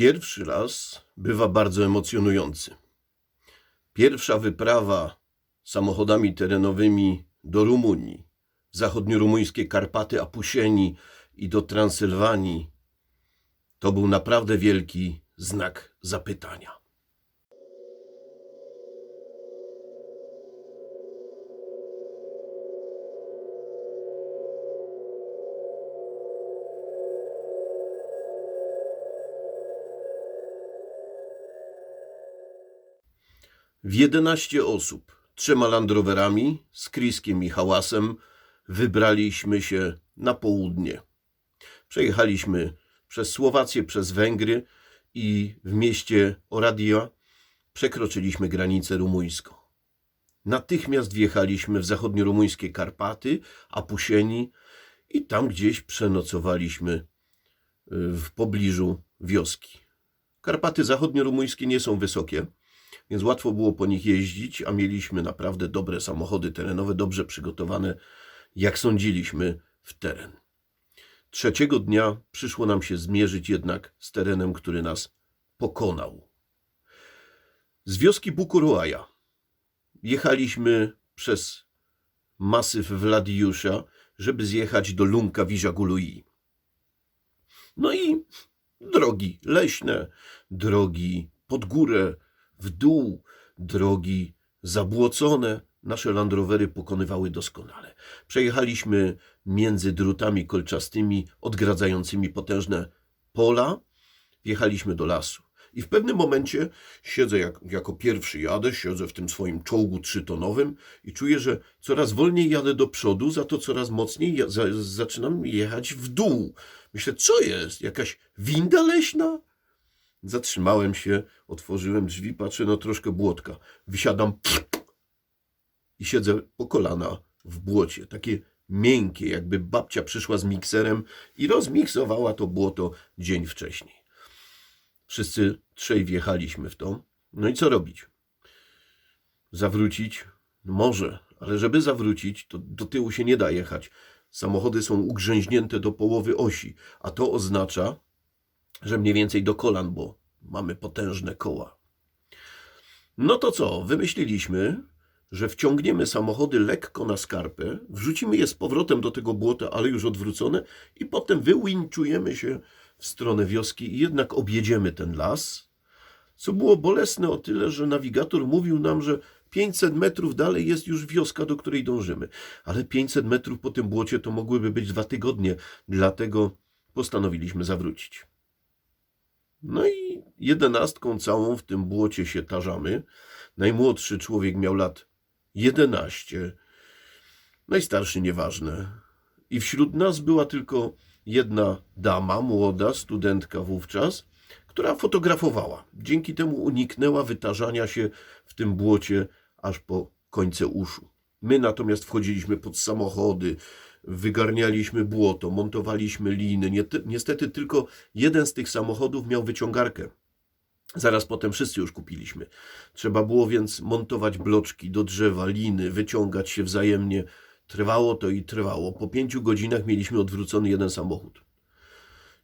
Pierwszy raz bywa bardzo emocjonujący. Pierwsza wyprawa samochodami terenowymi do Rumunii, zachodniorumuńskie Karpaty Apusieni i do Transylwanii, to był naprawdę wielki znak zapytania. W 11 osób, trzema Land Roverami, z Kriskiem i Hałasem, wybraliśmy się na południe. Przejechaliśmy przez Słowację, przez Węgry i w mieście Oradia przekroczyliśmy granicę rumuńską. Natychmiast wjechaliśmy w zachodniorumuńskie Karpaty, Apusieni i tam gdzieś przenocowaliśmy y, w pobliżu wioski. Karpaty zachodniorumuńskie nie są wysokie, więc łatwo było po nich jeździć, a mieliśmy naprawdę dobre samochody terenowe, dobrze przygotowane, jak sądziliśmy, w teren. Trzeciego dnia przyszło nam się zmierzyć jednak z terenem, który nas pokonał. Z wioski Bukuruaja jechaliśmy przez masyw Wladiusza, żeby zjechać do Lunka Wiżagului. No i drogi leśne, drogi pod górę, w dół, drogi zabłocone. Nasze Land Rovery pokonywały doskonale. Przejechaliśmy między drutami kolczastymi, odgradzającymi potężne pola. Wjechaliśmy do lasu. I w pewnym momencie siedzę, jak, jako pierwszy jadę, siedzę w tym swoim czołgu trzytonowym i czuję, że coraz wolniej jadę do przodu, za to coraz mocniej ja, za, zaczynam jechać w dół. Myślę, co jest? Jakaś winda leśna? Zatrzymałem się, otworzyłem drzwi, patrzę, no troszkę błotka. Wysiadam i siedzę po kolana w błocie. Takie miękkie, jakby babcia przyszła z mikserem i rozmiksowała to błoto dzień wcześniej. Wszyscy trzej wjechaliśmy w to. No i co robić? Zawrócić? Może, ale żeby zawrócić, to do tyłu się nie da jechać. Samochody są ugrzęźnięte do połowy osi, a to oznacza, że mniej więcej do kolan, bo mamy potężne koła. No to co? Wymyśliliśmy, że wciągniemy samochody lekko na skarpę, wrzucimy je z powrotem do tego błota, ale już odwrócone, i potem wyłinczujemy się w stronę wioski i jednak objedziemy ten las. Co było bolesne o tyle, że nawigator mówił nam, że 500 metrów dalej jest już wioska, do której dążymy. Ale 500 metrów po tym błocie to mogłyby być dwa tygodnie, dlatego postanowiliśmy zawrócić. No i jedenastką całą w tym błocie się tarzamy. Najmłodszy człowiek miał lat 11, najstarszy nieważne. I wśród nas była tylko jedna dama, młoda, studentka wówczas, która fotografowała. Dzięki temu uniknęła wytarzania się w tym błocie aż po końce uszu. My natomiast wchodziliśmy pod samochody, wygarnialiśmy błoto, montowaliśmy liny. Niestety tylko jeden z tych samochodów miał wyciągarkę. Zaraz potem wszyscy już kupiliśmy. Trzeba było więc montować bloczki do drzewa, liny, wyciągać się wzajemnie. Trwało to i trwało. Po pięciu godzinach mieliśmy odwrócony jeden samochód.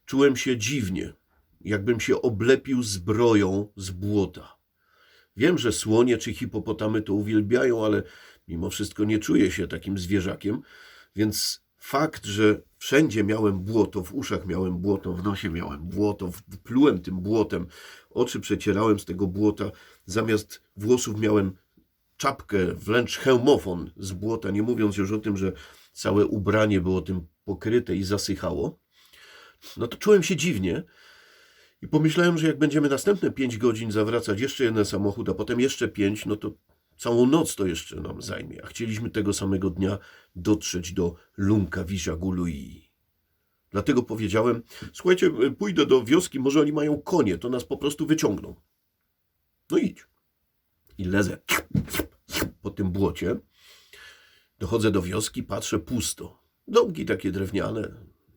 Czułem się dziwnie, jakbym się oblepił zbroją z błota. Wiem, że słonie czy hipopotamy to uwielbiają, ale mimo wszystko nie czuję się takim zwierzakiem, więc fakt, że wszędzie miałem błoto, w uszach miałem błoto, w nosie miałem błoto, plułem tym błotem, oczy przecierałem z tego błota, zamiast włosów miałem czapkę, wręcz hełmofon z błota, nie mówiąc już o tym, że całe ubranie było tym pokryte i zasychało, no to czułem się dziwnie i pomyślałem, że jak będziemy następne pięć godzin zawracać jeszcze jeden samochód, a potem jeszcze pięć, no to całą noc to jeszcze nam zajmie. A chcieliśmy tego samego dnia dotrzeć do Lunka Wiżagului. Dlatego powiedziałem, słuchajcie, pójdę do wioski, może oni mają konie, to nas po prostu wyciągną. No idź. I lezę po tym błocie. Dochodzę do wioski, patrzę pusto. Domki takie drewniane,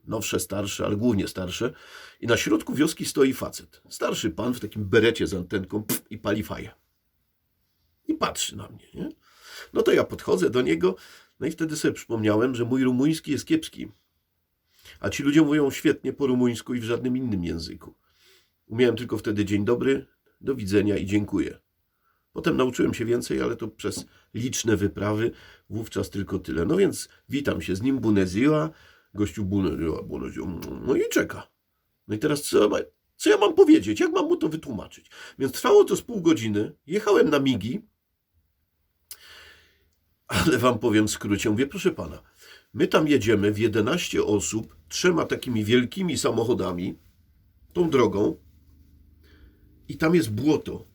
nowsze, starsze, ale głównie starsze. I na środku wioski stoi facet. Starszy pan w takim berecie z antenką i pali faję. I patrzy na mnie, nie? No to ja podchodzę do niego, no i wtedy sobie przypomniałem, że mój rumuński jest kiepski. A ci ludzie mówią świetnie po rumuńsku i w żadnym innym języku. Umiałem tylko wtedy dzień dobry, do widzenia i dziękuję. Potem nauczyłem się więcej, ale to przez liczne wyprawy, wówczas tylko tyle. No więc witam się z nim, Buneziła, gościu Buneziła, Buneziła, no i czeka. No i teraz co, co ja mam powiedzieć? Jak mam mu to wytłumaczyć? Więc trwało to z pół godziny, jechałem na migi, ale wam powiem w skrócie, mówię, proszę pana, my tam jedziemy w 11 osób, trzema takimi wielkimi samochodami, tą drogą i tam jest błoto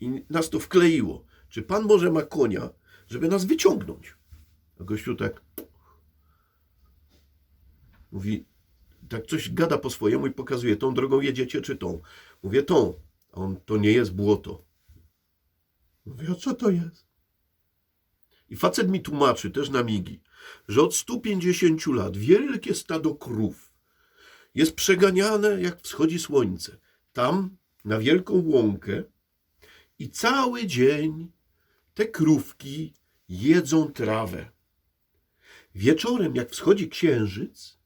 i nas to wkleiło. Czy pan może ma konia, żeby nas wyciągnąć? A gościu tak mówi, tak coś gada po swojemu i pokazuje, tą drogą jedziecie czy tą? Mówię, tą. A on, to nie jest błoto. Mówię, a co to jest? I facet mi tłumaczy, też na migi, że od 150 lat wielkie stado krów jest przeganiane, jak wschodzi słońce. Tam, na wielką łąkę i cały dzień te krówki jedzą trawę. Wieczorem, jak wschodzi księżyc,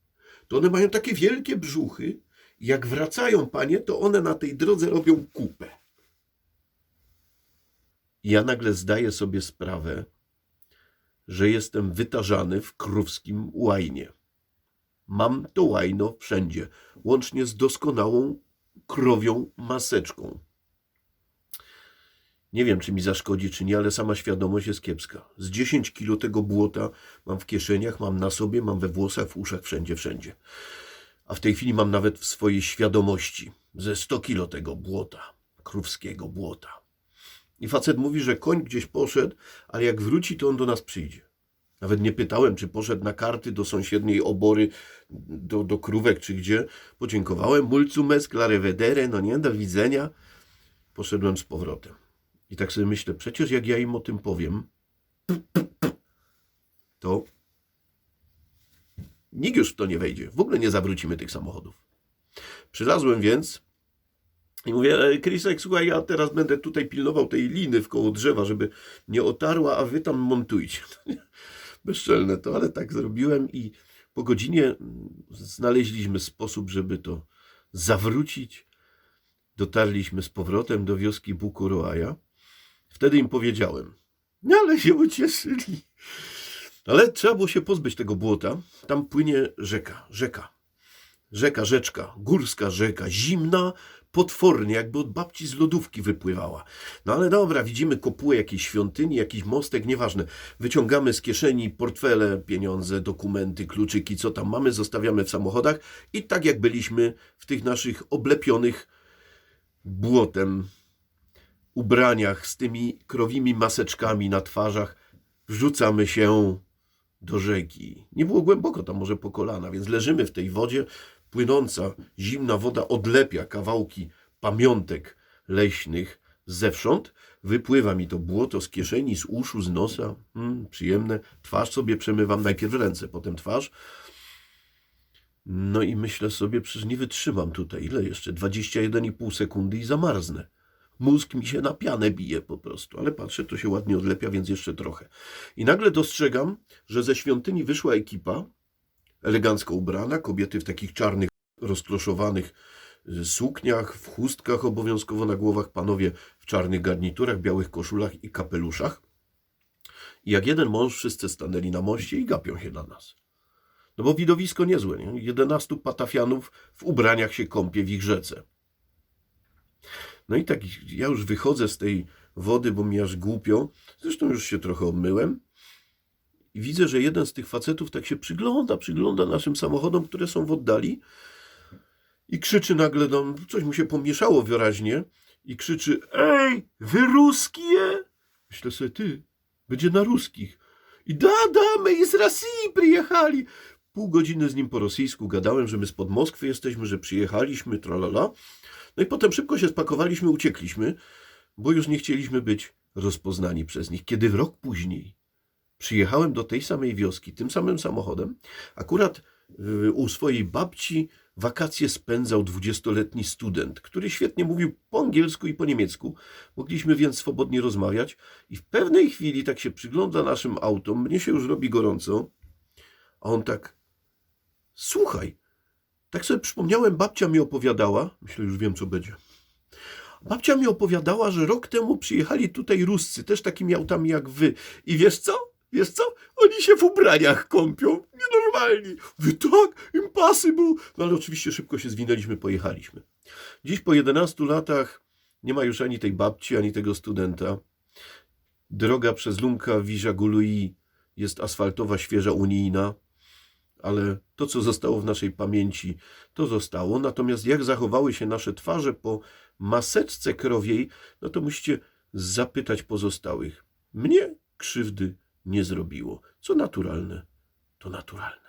to one mają takie wielkie brzuchy i jak wracają, panie, to one na tej drodze robią kupę. I ja nagle zdaję sobie sprawę, że jestem wytarzany w krówskim łajnie. Mam to łajno wszędzie, łącznie z doskonałą krowią maseczką. Nie wiem, czy mi zaszkodzi, czy nie, ale sama świadomość jest kiepska. Z 10 kilo tego błota mam w kieszeniach, mam na sobie, mam we włosach, w uszach, wszędzie, wszędzie. A w tej chwili mam nawet w swojej świadomości ze 100 kilo tego błota, krówskiego błota. I facet mówi, że koń gdzieś poszedł, ale jak wróci, to on do nas przyjdzie. Nawet nie pytałem, czy poszedł na karty do sąsiedniej obory, do, do krówek, czy gdzie. Podziękowałem, mulcumes, clare vedere, no nie, do widzenia. Poszedłem z powrotem. I tak sobie myślę, przecież jak ja im o tym powiem, to nikt już w to nie wejdzie. W ogóle nie zawrócimy tych samochodów. Przylazłem więc i mówię, "E, Krisek, słuchaj, ja teraz będę tutaj pilnował tej liny w koło drzewa, żeby nie otarła, a wy tam montujcie. Bezczelne to, ale tak zrobiłem i po godzinie mm, znaleźliśmy sposób, żeby to zawrócić. Dotarliśmy z powrotem do wioski Bukuroaja. Wtedy im powiedziałem, no ale się ucieszyli. Ale trzeba było się pozbyć tego błota. Tam płynie rzeka, rzeka. Rzeka, rzeczka, górska rzeka, zimna, potwornie, jakby od babci z lodówki wypływała. No ale dobra, widzimy kopułę jakiejś świątyni, jakiś mostek, nieważne. Wyciągamy z kieszeni portfele, pieniądze, dokumenty, kluczyki, co tam mamy, zostawiamy w samochodach i tak jak byliśmy w tych naszych oblepionych błotem ubraniach z tymi krowimi maseczkami na twarzach, wrzucamy się do rzeki. Nie było głęboko, tam może po kolana, więc leżymy w tej wodzie. Płynąca, zimna woda odlepia kawałki pamiątek leśnych zewsząd. Wypływa mi to błoto z kieszeni, z uszu, z nosa. Mm, przyjemne. Twarz sobie przemywam, najpierw ręce, potem twarz. No i myślę sobie, przecież nie wytrzymam tutaj. Ile jeszcze? 21,5 sekundy i zamarznę. Mózg mi się na pianę bije po prostu, ale patrzę, to się ładnie odlepia, więc jeszcze trochę. I nagle dostrzegam, że ze świątyni wyszła ekipa, elegancko ubrana, kobiety w takich czarnych, rozkloszowanych sukniach, w chustkach obowiązkowo na głowach, panowie w czarnych garniturach, białych koszulach i kapeluszach. I jak jeden mąż wszyscy stanęli na moście i gapią się na nas. No bo widowisko niezłe, nie? 11 patafianów w ubraniach się kąpie w ich rzece. No i tak ja już wychodzę z tej wody, bo mi aż głupio. Zresztą już się trochę obmyłem. I widzę, że jeden z tych facetów tak się przygląda, przygląda naszym samochodom, które są w oddali. I krzyczy nagle, no, coś mu się pomieszało wyraźnie. I krzyczy, ej, wy ruskie? Myślę sobie, ty, będzie na ruskich. I da, da, my z Rosji przyjechali. Pół godziny z nim po rosyjsku gadałem, że my spod Moskwy jesteśmy, że przyjechaliśmy, tralala. No i potem szybko się spakowaliśmy, uciekliśmy, bo już nie chcieliśmy być rozpoznani przez nich. Kiedy rok później przyjechałem do tej samej wioski, tym samym samochodem, akurat y, u swojej babci wakacje spędzał dwudziestoletni student, który świetnie mówił po angielsku i po niemiecku. Mogliśmy więc swobodnie rozmawiać i w pewnej chwili tak się przygląda naszym autom, mnie się już robi gorąco, a on tak, słuchaj, tak sobie przypomniałem, babcia mi opowiadała, myślę, już wiem co będzie. Babcia mi opowiadała, że rok temu przyjechali tutaj Ruscy, też takimi autami jak wy. I wiesz co? Wiesz co? Oni się w ubraniach kąpią. Nienormalni. Wy tak, impossible. No ale oczywiście szybko się zwinęliśmy, pojechaliśmy. Dziś po 11 latach nie ma już ani tej babci, ani tego studenta. Droga przez Lunka Wizia Gului jest asfaltowa, świeża, unijna, ale to, co zostało w naszej pamięci, to zostało. Natomiast jak zachowały się nasze twarze po maseczce krowiej, no to musicie zapytać pozostałych. Mnie krzywdy nie zrobiło. Co naturalne, to naturalne.